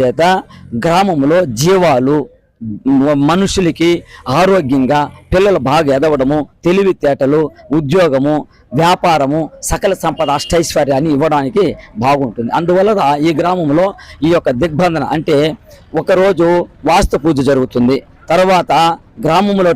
చేత గ్రామంలో జీవాలు మనుషులకి ఆరోగ్యంగా పిల్లలు బాగా ఎదవడము తెలివితేటలు ఉద్యోగము వ్యాపారము సకల సంపద అష్టైశ్వర్యాన్ని ఇవ్వడానికి బాగుంటుంది. అందువల్ల ఈ గ్రామంలో ఈ యొక్క దిగ్బంధన అంటే ఒకరోజు వాస్తు పూజ జరుగుతుంది. తర్వాత గ్రామంలో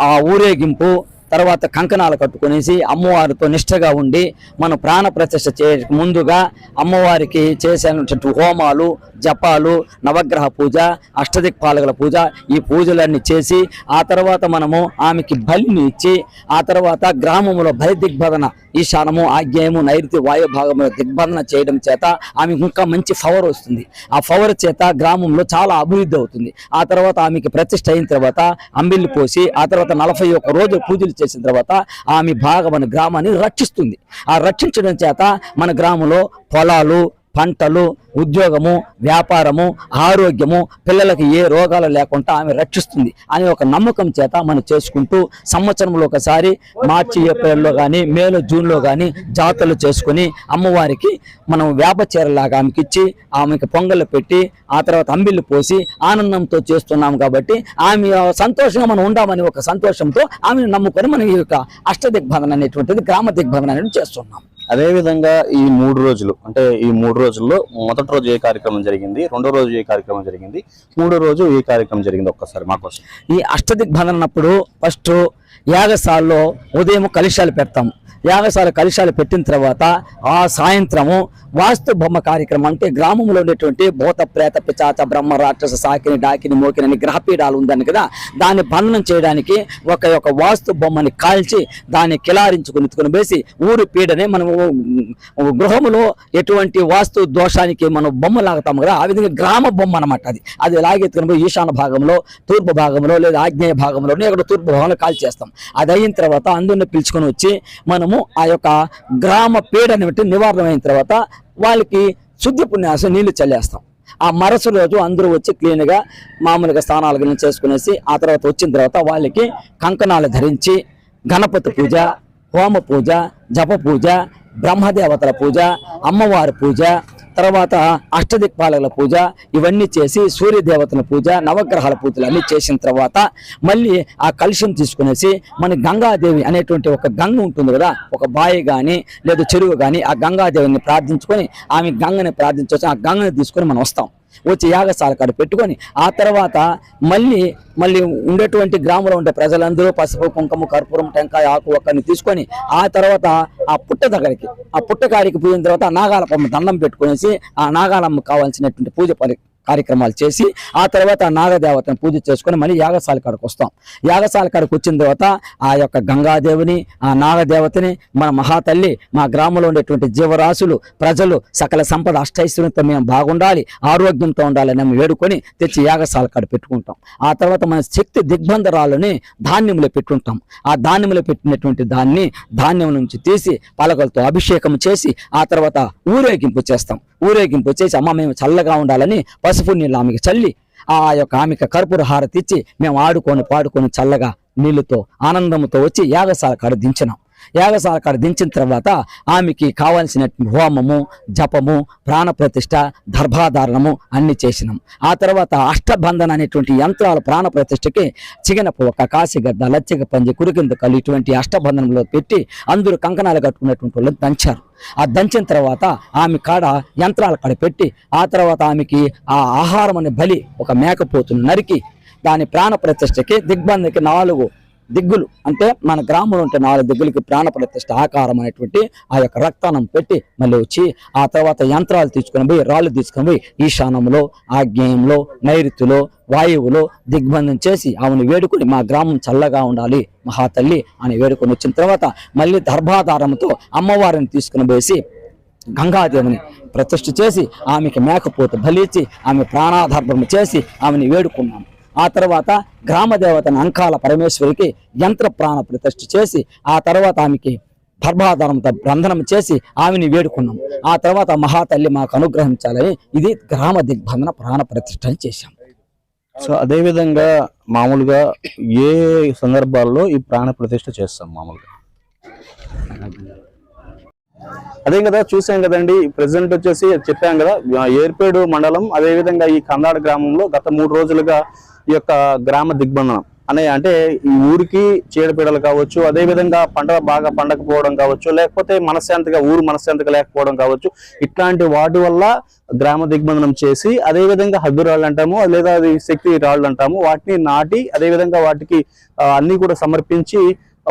ఆ ఊరేగింపు తర్వాత కంకణాలు కట్టుకునేసి అమ్మవారితో నిష్టగా ఉండి మన ప్రాణ ప్రతిష్ఠ చే ముందుగా అమ్మవారికి చేసేటువంటి హోమాలు జపాలు నవగ్రహ పూజ అష్టదిక్పాలకుల పూజ ఈ పూజలన్నీ చేసి ఆ తర్వాత మనము ఆమెకి బలిని ఇచ్చి ఆ తర్వాత గ్రామంలో బలి దిగ్బంధన ఈశానము ఆగ్నేయము నైరుతి వాయు భాగంలో దిగ్బంధన చేయడం చేత ఆమెకు ఇంకా మంచి పవర్ వస్తుంది. ఆ పవర్ చేత గ్రామంలో చాలా అభివృద్ధి అవుతుంది. ఆ తర్వాత ఆమెకి ప్రతిష్ట అయిన తర్వాత అంబిల్లి పోసి ఆ తర్వాత నలభై ఒక్క రోజు పూజలు చేసిన తర్వాత ఆమె బాగా మన గ్రామాన్ని రక్షిస్తుంది. ఆ రక్షించడం చేత మన గ్రామంలో పొలాలు పంటలు ఉద్యోగము వ్యాపారము ఆరోగ్యము పిల్లలకు ఏ రోగాలు లేకుండా ఆమె రక్షిస్తుంది అనే ఒక నమ్మకం చేత మనం చేసుకుంటూ సంవత్సరంలో ఒకసారి మార్చి ఏప్రిల్లో కానీ మేలో జూన్లో కానీ జాతరలు చేసుకొని అమ్మవారికి మనం వేప చీరలాగా ఆమెకి ఇచ్చి ఆమెకి పొంగలు పెట్టి ఆ తర్వాత అంబిళ్ళు పోసి ఆనందంతో చేస్తున్నాం కాబట్టి ఆమె సంతోషంగా మనం ఉండామని ఒక సంతోషంతో ఆమెను నమ్ముకొని మనం ఈ యొక్క అష్ట దిగ్బంధన అనేటువంటిది గ్రామ దిగ్బంధన అనేది చేస్తున్నాం. అదేవిధంగా ఈ మూడు రోజులు అంటే ఈ మూడు రోజుల్లో మొదటి రోజు ఏ కార్యక్రమం జరిగింది రెండో రోజు ఏ కార్యక్రమం జరిగింది మూడో రోజు ఏ కార్యక్రమం జరిగింది ఒక్కసారి మాకోసం ఈ అష్టదిగ్బంధనప్పుడు ఫస్ట్ యాగశాలలో ఉదయం కలుషాలు పెడతాం. యాగశాల కలుషాలు పెట్టిన తర్వాత ఆ సాయంత్రము వాస్తు బొమ్మ కార్యక్రమం అంటే గ్రామంలో ఉండేటువంటి భూత ప్రేత పిచాచ బ్రహ్మ రాక్షస సాకిని డాకిని మోకినని గ్రహపీడాలు ఉందని కదా దాన్ని బంధనం చేయడానికి ఒక యొక్క వాస్తు బొమ్మని కాల్చి దాన్ని కిలారించుకుని ఎత్తుకుని వేసి ఊరి పీడని మనము గృహములో ఎటువంటి వాస్తు దోషానికి మనం బొమ్మ లాగుతాము కదా ఆ విధంగా గ్రామ బొమ్మ అనమాట అది. అది లాగెత్తుకుని పోయి ఈశాన్య భాగంలో తూర్పు భాగంలో లేదా ఆగ్నేయ భాగంలోనే అక్కడ తూర్పు భాగంలో కాల్చేస్తాం. అది అయిన తర్వాత అందరిని పిలుచుకొని వచ్చి మనం మనము ఆ యొక్క గ్రామ పీడని బట్టి నివారణ అయిన తర్వాత వాళ్ళకి శుద్ధి పుణ్యాసం నీళ్ళు చల్లేస్తాం. ఆ మరుసటి రోజు అందరూ వచ్చి క్లీన్గా మామూలుగా స్నానాలు గిన్నె చేసుకునేసి ఆ తర్వాత వచ్చిన తర్వాత వాళ్ళకి కంకణాలు ధరించి గణపతి పూజ హోమ పూజ జప పూజ బ్రహ్మదేవతల పూజ అమ్మవారి పూజ తర్వాత అష్టదిక్పాలకుల పూజ ఇవన్నీ చేసి సూర్యదేవతల పూజ నవగ్రహాల పూజలు అన్ని చేసిన తర్వాత మళ్ళీ ఆ కలుషం తీసుకునేసి మన గంగాదేవి అనేటువంటి ఒక గంగ ఉంటుంది కదా ఒక బావి కానీ లేదా చెరువు కానీ ఆ గంగాదేవిని ప్రార్థించుకొని ఆమె గంగని ప్రార్థించవచ్చు ఆ గంగని తీసుకొని మనం వస్తాం. వచ్చి యాగశాల కాడ పెట్టుకొని ఆ తర్వాత మళ్ళీ మళ్ళీ ఉండేటువంటి గ్రామంలో ఉండే ప్రజలందరూ పసుపు కుంకుమ కర్పూరం టెంకాయ ఆకు ఒక్కరిని తీసుకొని ఆ తర్వాత ఆ పుట్ట దగ్గరికి ఆ పుట్ట కాడికి పోయిన తర్వాత నాగాలమ్మ నాగాలపమ్మ దండం పెట్టుకునేసి ఆ నాగాలమ్మ కావాల్సినటువంటి పూజ పరి కార్యక్రమాలు చేసి ఆ తర్వాత నాగదేవతను పూజ చేసుకొని మళ్ళీ యాగశాల కాడికి వస్తాం. యాగశాల కాడికి వచ్చిన తర్వాత ఆ యొక్క గంగాదేవిని ఆ నాగదేవతని మన మహాతల్లి మా గ్రామంలో ఉండేటువంటి జీవరాశులు ప్రజలు సకల సంపద అష్టైశ్వర్యంతో మేము బాగుండాలి ఆరోగ్యంతో ఉండాలని మేము వేడుకొని తెచ్చి యాగశాల కాడ పెట్టుకుంటాం. ఆ తర్వాత మన శక్తి దిగ్బంధరాలని ధాన్యములో పెట్టుకుంటాం ఆ ధాన్యములో పెట్టినటువంటి దాన్ని ధాన్యం నుంచి తీసి పలకలతో అభిషేకం చేసి ఆ తర్వాత ఊరేగింపు చేస్తాం. ఊరేగింపు చేసి అమ్మ మేము చల్లగా ఉండాలని పసుపు నీళ్ళు ఆమెకి చల్లి ఆ యొక్క ఆమెకి కర్పూర హారతి ఇచ్చి మేము ఆడుకొని పాడుకొని చల్లగా నీళ్ళతో ఆనందంతో వచ్చి యాగశాల కాడ దించినాం యాగశాల కాడ దించిన తర్వాత ఆమెకి కావాల్సిన హోమము జపము ప్రాణప్రతిష్ఠ దర్భాధారణము అన్ని చేసినాం. ఆ తర్వాత అష్టబంధన అనేటువంటి యంత్రాలు ప్రాణప్రతిష్ఠకి చిగనపు ఒక కాశీగడ్డ లచ్చిక పంజి కురికింద కళ్ళు ఇటువంటి అష్టబంధనంలో పెట్టి అందరూ కంకణాలు కట్టుకునేటువంటి వాళ్ళని దంచారు. ఆ దంచిన తర్వాత ఆమె కాడ యంత్రాల కాడ పెట్టి ఆ తర్వాత ఆమెకి ఆ ఆహారం అనే బలి ఒక మేకపోతును నరికి దాని ప్రాణ ప్రతిష్టకి దిగ్బంధకి నాలుగు దిగ్గులు. అంటే మన గ్రామంలో ఉంటే నాలుగు దిగ్గులకి ప్రాణప్రతిష్ట ఆకారం అనేటువంటి ఆ యొక్క రక్తానం పెట్టి మళ్ళీ వచ్చి ఆ తర్వాత యంత్రాలు తీసుకొని పోయి రాళ్ళు తీసుకొని పోయి ఈశానంలో ఆగ్నేయంలో నైరుతిలో వాయువులో దిగ్బంధం చేసి ఆమెను వేడుకొని మా గ్రామం చల్లగా ఉండాలి మహాతల్లి అని వేడుకొని వచ్చిన తర్వాత మళ్ళీ దర్భాధారంతో అమ్మవారిని తీసుకుని పోసి గంగాదేవిని ప్రతిష్ఠ చేసి ఆమెకి మేకపోతు బలిచ్చి ఆమె ప్రాణాధార్పణ చేసి ఆమెని వేడుకున్నాము ఆ తర్వాత గ్రామ దేవతను అంకాల పరమేశ్వరికి యంత్ర ప్రాణ ప్రతిష్ఠ చేసి ఆ తర్వాత ఆమెకి గర్భాధారంతో బంధనం చేసి ఆమెని వేడుకున్నాం. ఆ తర్వాత మహాతల్లి మాకు అనుగ్రహించాలని ఇది గ్రామ దిగ్బంధన ప్రాణ ప్రతిష్ఠ చేశాం. సో అదేవిధంగా మామూలుగా ఏ సందర్భాల్లో ఈ ప్రాణ ప్రతిష్ఠ చేస్తాం మామూలుగా? అదే కదా చూసాం కదండి ప్రెసెంట్ వచ్చేసి చెప్పాం కదా ఏర్పేడు మండలం అదేవిధంగా ఈ కందాడ గ్రామంలో గత మూడు రోజులుగా ఈ యొక్క గ్రామ దిగ్బంధనం. అనే అంటే ఈ ఊరికి చీడపీడలు కావచ్చు అదే విధంగా పంట బాగా పండకపోవడం కావచ్చు లేకపోతే మనశ్శాంతిగా ఊరు మనశ్శాంతిగా లేకపోవడం కావచ్చు ఇట్లాంటి వాటి వల్ల గ్రామ దిగ్బంధనం చేసి అదే విధంగా హద్దు రాళ్ళు అంటాము లేదా అది శక్తి రాళ్ళు అంటాము వాటిని నాటి అదే విధంగా వాటికి అన్నీ అన్ని కూడా సమర్పించి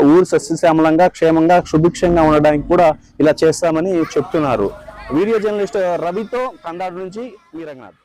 ఊరు సస్యశ్యామలంగా క్షేమంగా సుభిక్షంగా ఉండడానికి కూడా ఇలా చేస్తామని చెప్తున్నారు. వీడియో జర్నలిస్ట్ రవితో కందాడు నుంచి మీ రంగనాథ్.